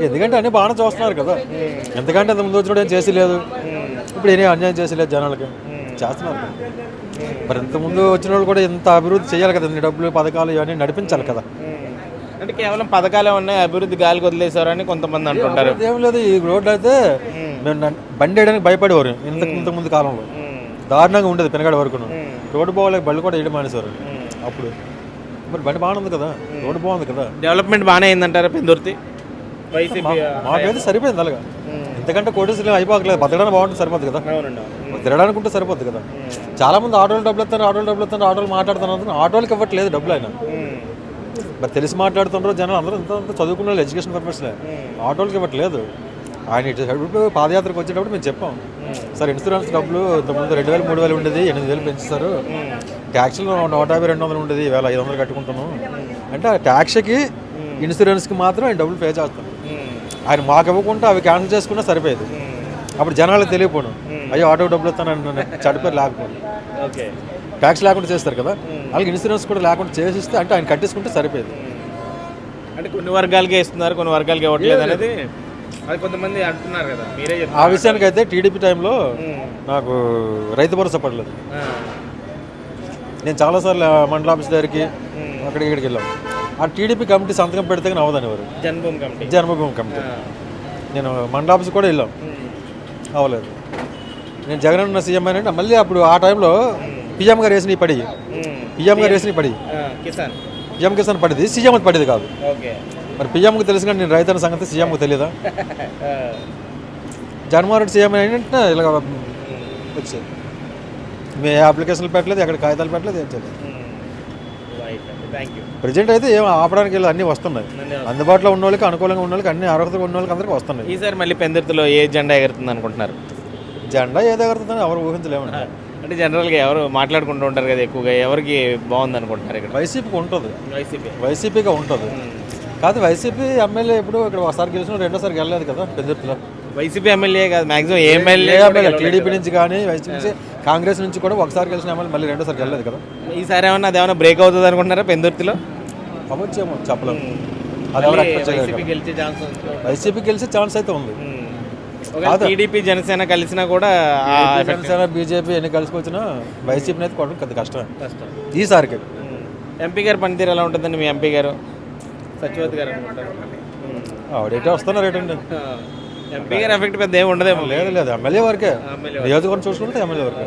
ఎందుకంటే అన్ని బాగానే చూస్తున్నారు కదా. ఎందుకంటే ఇంత ముందు వచ్చినప్పుడు ఏం చేసి లేదు ఇప్పుడు ఏమీ అన్యాయం చేసి లేదు జనాలకి. చేస్తున్నారు కదా. మరి ఇంత ముందు వచ్చిన వాళ్ళు కూడా ఇంత అభివృద్ధి చేయాలి కదా. ఇన్ని డబ్బులు పథకాలు ఇవన్నీ నడిపించాలి కదా. అంటే కేవలం పథకాలే ఉన్నాయి అభివృద్ధి గాలికి వదిలేశారని కొంతమంది అంటుంటారు. ఏం లేదు. ఈ రోడ్లు అయితే మేము. నన్- బండి వేయడానికి భయపడేవారు. ఇంత ఇంత ముందు కాలంలో. దారుణంగా ఉండేది పెనగాడ వరకు రోడ్డు బాగోలేక బళ్ళు కూడా వేయడం మానేశారు. అప్పుడు. మరి బండి బాగానే ఉంది కదా. రోడ్డు బాగుంది కదా. డెవలప్మెంట్ బాగానే అయిందంటారా పెందుర్తి? మాకైతే సరిపోయింది అలాగా. ఎందుకంటే కోటేశ్వరం అయిపోకలేదు బతకడానికి బాగుంటుంది సరిపోద్ది కదా. తిరగడానికి ఉంటే సరిపోద్ది కదా. చాలా మంది ఆటోలు డబ్బులు ఇస్తారు ఆటోలు డబ్బులు ఇస్తారు ఆటోలు మాట్లాడుతున్నారు. ఆటోలకి ఇవ్వట్లేదు డబ్బులు ఆయన. మరి తెలిసి మాట్లాడుతున్నారు జనాలు అందరూ ఇంత అంత చదువుకున్న వాళ్ళు ఎడ్యుకేషన్ పర్పస్లే. ఆటోలకి ఇవ్వట్లేదు. ఆయన ఇటు పాదయాత్రకు వచ్చేటప్పుడు మేము చెప్పాం. సార్ ఇన్సూరెన్స్ డబ్బులు ఇంతకుముందు రెండు వేలు మూడు వేలు ఉండేది ఎనిమిది వేలు పెంచుతారు. ట్యాక్స్లో నూట యాభై రెండు వందలు ఉండేది వేల ఐదు వందలు కట్టుకుంటున్నాం. అంటే ఆ ట్యాక్స్కి ఇన్సూరెన్స్కి మాత్రం ఆయన డబ్బులు పే చేస్తాం ఆయన మాకు ఇవ్వకుండా అవి క్యాన్సిల్ చేసుకున్నా సరిపోయేది. అప్పుడు జనాలకు తెలియపోను. అయ్యో ఆటో డబ్బులు ఇస్తాను చడిపోయి లేకపోను. ఓకే ట్యాక్స్ లేకుండా చేస్తారు కదా. వాళ్ళకి ఇన్సూరెన్స్ కూడా లేకుండా చేసిస్తే అంటే ఆయన కట్టేసుకుంటే సరిపోయేది. అంటే కొన్ని వర్గాలకే ఇస్తున్నారు కొన్ని వర్గాలకి ఇవ్వట్లేదు అనేది అది కొంతమంది అంటున్నారు కదా మీరే ఆ విషయానికి అయితే టీడీపీ టైంలో నాకు రైతు భరోసా పడలేదు. నేను చాలాసార్లు మండల ఆఫీస్ దగ్గరికి అక్కడికి ఇక్కడికి వెళ్ళాం. ఆ టీడీపీ కమిటీ సంతకం పెడితే కానీ అవదని ఎవరు? జన్మభూమి కమిటీ. జన్మభూమి కమిటీ. నేను మండల ఆఫీస్ కూడా వెళ్ళాం. అవ్వలేదు. నేను జగన్ అన్న సీఎం అని అంటే మళ్ళీ అప్పుడు ఆ టైంలో పిఎం గారు వేసిన పడి. పిఎం గారు వేసిన పడి. పిఎం కిసాన్ పడింది. సీఎం పడింది కాదు. మరి పిఎంకి తెలుసు కానీ నేను రైతన్న సంగతి సీఎంకి తెలియదా? జగన్మోహన్ రెడ్డి సీఎం ఏంటంటే ఇలా వచ్చేది. మీ అప్లికేషన్లు పెట్టలేదు ఎక్కడ కాగితాలు పెట్టలేదు ఏం చేయలేదు. ప్రజెంట్ అయితే ఏం ఆపడానికి అన్నీ వస్తున్నాయి. అందుబాటులో ఉన్న వాళ్ళకి అనుకూలంగా ఉన్న వాళ్ళకి అన్ని అర్హతగా ఉన్న వాళ్ళకి అందరికీ వస్తున్నాయి. ఈసారి మళ్ళీ పెందుర్తిలో ఏ జెండా ఎగురుతుంది అనుకుంటున్నారు? జెండా ఏదో ఎగురుతుందని ఎవరు ఊహించలేమండి. అంటే జనరల్గా ఎవరు మాట్లాడుకుంటూ ఉంటారు కదా ఎక్కువగా ఎవరికి బాగుంది అనుకుంటున్నారు ఇక్కడ? వైసీపీకి ఉంటుంది. వైసీపీ. వైసీపీగా ఉంటుంది. కాదు వైసీపీ ఎమ్మెల్యే ఇప్పుడు ఇక్కడ ఒకసారి గెలిచిన రెండోసారి గెలలేదు కదా పెద్దెత్తులో వైసీపీ ఎమ్మెల్యే కాదు మాక్సిమం ఏ ఎమ్మెల్యే టీడీపీ నుంచి కానీ వైసీపీ నుంచి కాంగ్రెస్ నుంచి కూడా ఒకసారి గెలిచిన ఎమ్మెల్యే మళ్ళీ రెండోసారి గెలలేదు కదా. ఈసారి ఏమన్నా అది ఏమైనా బ్రేక్ అవుతుంది అనుకుంటున్నారా పెందుర్తిలో? అవ్వచ్చేమో చెప్పలేము వైసీపీ. గెలిచే ఛాన్స్ వైసీపీ గెలిచే ఛాన్స్ అయితే ఉంది. టీడీపీ జనసేన కలిసినా కూడా జనసేన బీజేపీ ఎన్ని కలుసుకొచ్చినా వైసీపీని అయితే కొట్టడం పెద్ద కష్టమే. కష్టం. ఈసారికి. ఎంపీ గారి పనితీరు ఎలా ఉంటుందండి మీ ఎంపీ గారు? సత్యవతి గారు ఆవిడైతే వస్తున్నారు ఏంటండి ఎంపీ గారు ఎఫెక్ట్ పెద్ద ఏమి ఉండదేమో. లేదు లేదు ఎమ్మెల్యే వరకే. నియోజకవర్గం చూసుకుంటే ఎమ్మెల్యే వరకే.